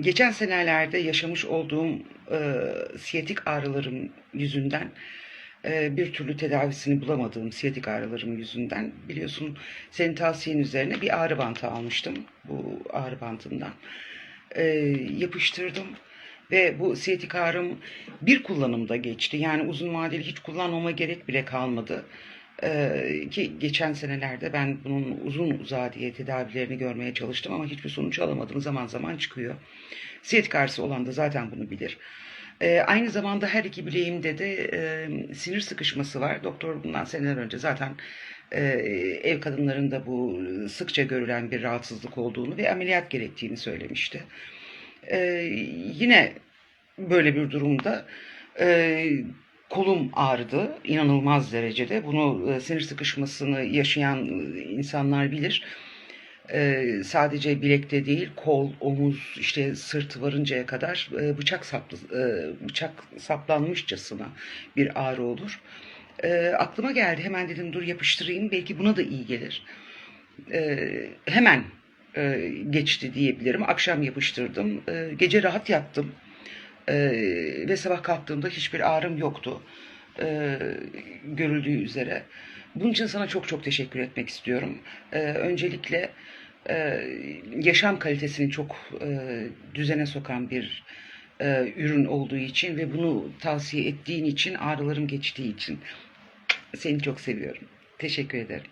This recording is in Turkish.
Geçen senelerde yaşamış olduğum e, siyatik ağrılarım yüzünden e, bir türlü tedavisini bulamadığım siyatik ağrılarım yüzünden biliyorsun senin tavsiyen üzerine bir ağrı bantı almıştım bu ağrı bantından. E, yapıştırdım ve bu siyatik ağrım bir kullanımda geçti. Yani uzun vadeli hiç kullanmama gerek bile kalmadı. Ee, ki geçen senelerde ben bunun uzun uzağa tedavilerini görmeye çalıştım ama hiçbir sonuç alamadım. Zaman zaman çıkıyor. Siyatik ağrısı olan da zaten bunu bilir. Ee, aynı zamanda her iki bileğimde de e, sinir sıkışması var. Doktor bundan seneler önce zaten e, ev kadınlarında bu sıkça görülen bir rahatsızlık olduğunu ve ameliyat gerektiğini söylemişti. Ee, yine böyle bir durumda e, kolum ağrıdı inanılmaz derecede. Bunu e, sinir sıkışmasını yaşayan e, insanlar bilir. E, sadece bilekte değil, kol, omuz, işte sırt varıncaya kadar bıçak saplı, e, bıçak saplanmışçasına bir ağrı olur. E, aklıma geldi. Hemen dedim dur yapıştırayım. Belki buna da iyi gelir. E, hemen e, geçti diyebilirim. Akşam yapıştırdım. E, gece rahat yattım. E, ve sabah kalktığımda hiçbir ağrım yoktu. E, görüldüğü üzere. Bunun için sana çok çok teşekkür etmek istiyorum. E, öncelikle e, yaşam kalitesini çok e, düzene sokan bir e, ürün olduğu için ve bunu tavsiye ettiğin için ağrılarım geçtiği için seni çok seviyorum. Teşekkür ederim.